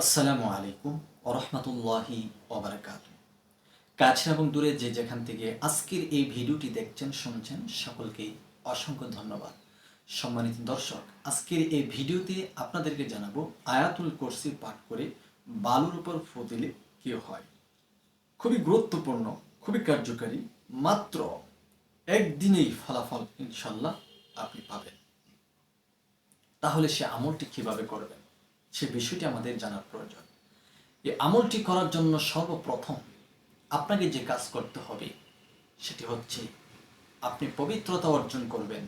আসসালামু আলাইকুম ওরহমতুল্লাহি ওবরাকাত কাছে এবং দূরে যে যেখান থেকে আজকের এই ভিডিওটি দেখছেন, শুনছেন সকলকেই অসংখ্য ধন্যবাদ। সম্মানিত দর্শক, আজকের এই ভিডিওতে আপনাদেরকে জানাব আয়াতুল কুরসি পাঠ করে বালুর উপর ফু দিলে কি হয়। খুবই গুরুত্বপূর্ণ, খুবই কার্যকারী, মাত্র একদিনেই ফলাফল ইনশাল্লাহ আপনি পাবেন। তাহলে সে আমলটি কীভাবে করবেন? সে বিষয়টি আমাদের জানার প্রয়োজন। এই আমলটি করার জন্য সর্বপ্রথম আপনাকে যে কাজ করতে হবে, সেটি হচ্ছে আপনি পবিত্রতা অর্জন করবেন।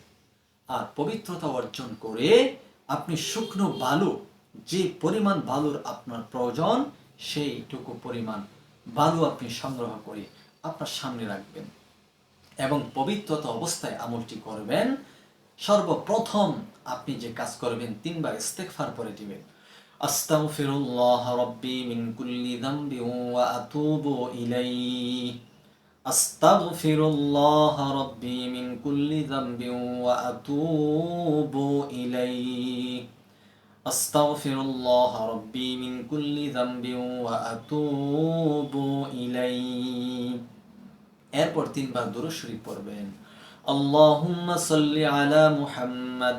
আর পবিত্রতা অর্জন করে আপনি শুকনো বালু, যে পরিমাণ বালুর আপনার প্রয়োজন, সেইটুকু পরিমাণ বালু আপনি সংগ্রহ করে আপনার সামনে রাখবেন। এবং পবিত্রতা অবস্থায় আমলটি করবেন। সর্বপ্রথম আপনি যে কাজ করবেন, তিনবার ইস্তেগফার পরে দিবেন। আস্তাগফিরুল্লাহ রাব্বি মিন কুল্লি যামবি ওয়া আতুবু ইলাইহি। আস্তাগফিরুল্লাহ রাব্বি মিন কুল্লি যামবি ওয়া আতুবু ইলাইহি। আস্তাগফিরুল্লাহ রাব্বি মিন কুল্লি যামবি ওয়া আতুবু ইলাইহি। এরপর তিনবার দুরূদ শরীফ পড়বেন। আল্লাহুম্মা সাল্লি আলা মুহাম্মাদ।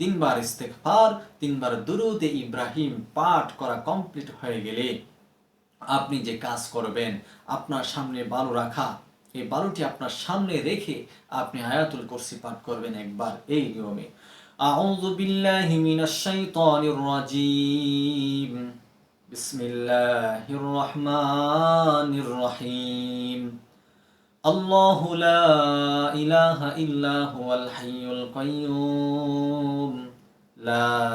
তিনবার ইস্তেগফার তিনবার দুরুদে ইব্রাহিম পাঠ করা কমপ্লিট হয়ে গেলে আপনি যে কাজ করবেন আপনার সামনে বালু রাখা এই বালুটি আপনার সামনে রেখে আপনি আয়াতুল কুরসি পাঠ করবেন একবার এই নিয়মে أعوذ بالله من الشيطان الرجيم بسم الله الرحمن الرحيم الله لا إله إلا هو الحي القيوم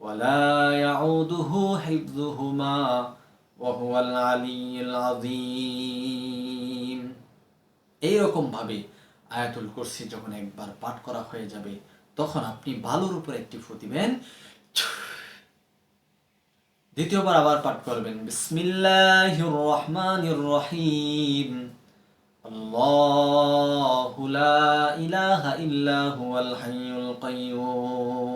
ولا يعوده حفظهما وهو العلي العظيم এইরকম ভাবে আয়াতুল কুরসি যখন একবার পাঠ করা হয়ে যাবে তখন আপনি বালুর উপর একটি ফু দিবেন দ্বিতীয়বার আবার পাঠ করবেন বিসমিল্লাহির রহমানির রহিম الله لا إله إلا هو الحي القيوم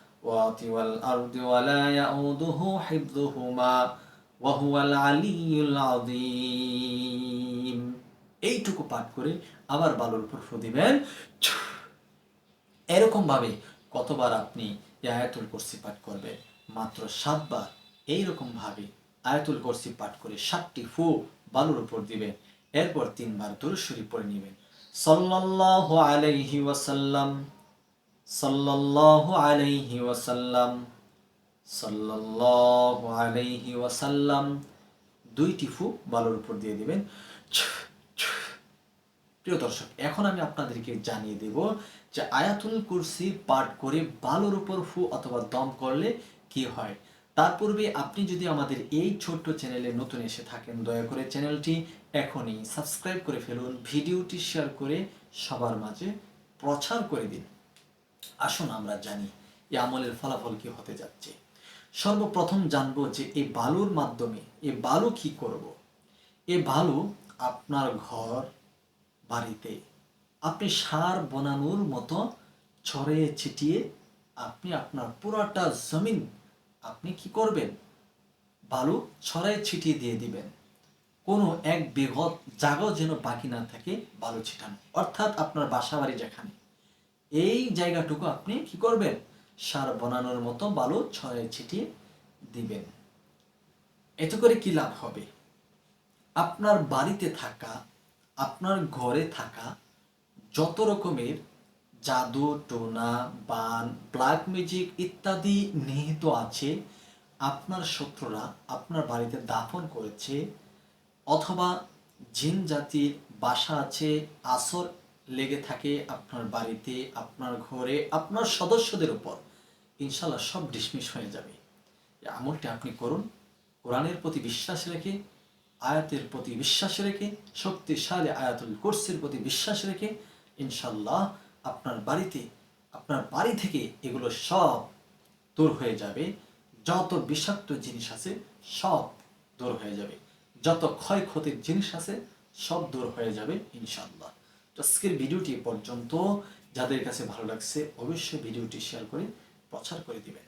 والأرض ولا يؤوده حفظهما وهو العلي العظيم এইটুকু পাঠ করে আবার বালুর উপর ফু দিবেন এরকম ভাবে কতবার আপনি এই আয়াতুল কুরসি পাঠ করবেন মাত্র সাতবার এইরকম ভাবে আয়াতুল কুরসি পাঠ করে সাতটি ফু বালুর উপর দিবেন এরপর তিনবার দুরুশরী পড়ে নেবেন সাল্লাল্লাহু আলাইহি ওয়াসাল্লাম সাল্লাল্লাহু আলাইহি ওয়াসাল্লাম, সাল্লাল্লাহু আলাইহি ওয়াসাল্লাম দুইটি ফু বালুর উপর দিয়ে দিবেন। প্রিয় দর্শক, এখন আমি আপনাদেরকে জানিয়ে দেব যে আয়াতুল কুরসি পাঠ করে বালুর উপর ফু অথবা দম করলে কি হয়। তার পূর্বে আপনি যদি আমাদের এই ছোট্ট চ্যানেলে নতুন এসে থাকেন, দয়া করে চ্যানেলটি এখনই সাবস্ক্রাইব করে ফেলুন, ভিডিওটি শেয়ার করে সবার মাঝে প্রচার করে দিন। আসুন আমরা জানি এই আমলের ফলাফল কি হতে যাচ্ছে। সর্বপ্রথম জানব যে এই বালুর মাধ্যমে এই বালু কি করব। এই বালু আপনার ঘর, বাড়িতে। আপনি সার বানানোর মতো ছড়িয়ে ছিটিয়ে আপনি আপনার পুরাটা জমিন আপনি কি করবেন? বালু ছড়াই ছিটিয়ে দিয়ে দিবেন। কোনো এক বৃহৎ জায়গাও যেন বাকি না থাকে বালু ছিটানো। অর্থাৎ আপনার বাসা বাড়ি যেখানে। এই জায়গাটুকু আপনি কি করবেন? সার বানানোর মতো বালু ছড়াই ছিটিয়ে দিবেন। এতে করে কি লাভ হবে? আপনার বাড়িতে থাকা, আপনার ঘরে থাকা যত রকমের জাদু, টোনা, বান ব্ল্যাক ম্যাজিক ইত্যাদি নিহিত আছে, আপনার শত্রুরা আপনার বাড়িতে দাফন করেছে, অথবা জিন জাতির বাসা আছে, আসর লেগে থাকে আপনার বাড়িতে, আপনার ঘরে, আপনার সদস্যদের উপর। ইনশাল্লাহ সব ডিসমিস হয়ে যাবে। আমলটি আপনি করুন। কোরআনের প্রতি বিশ্বাস রেখে, আয়াতের প্রতি বিশ্বাস রেখে, শক্তিশালী আয়াতুল কোর্সের প্রতি বিশ্বাস রেখে ইনশাল্লাহ আপনার বাড়িতে, আপনার বাড়ি থেকে এগুলো সব দূর হয়ে যাবে। যত বিষাক্ত জিনিস আছে, সব দূর হয়ে যাবে। যত ক্ষয়ক্ষতির জিনিস আছে, সব দূর হয়ে যাবে ইনশাল্লাহ আজকের ভিডিওটি পর্যন্ত। যাদের কাছে ভালো লাগছে অবশ্যই ভিডিওটি শেয়ার করে প্রচার করে দিবেন।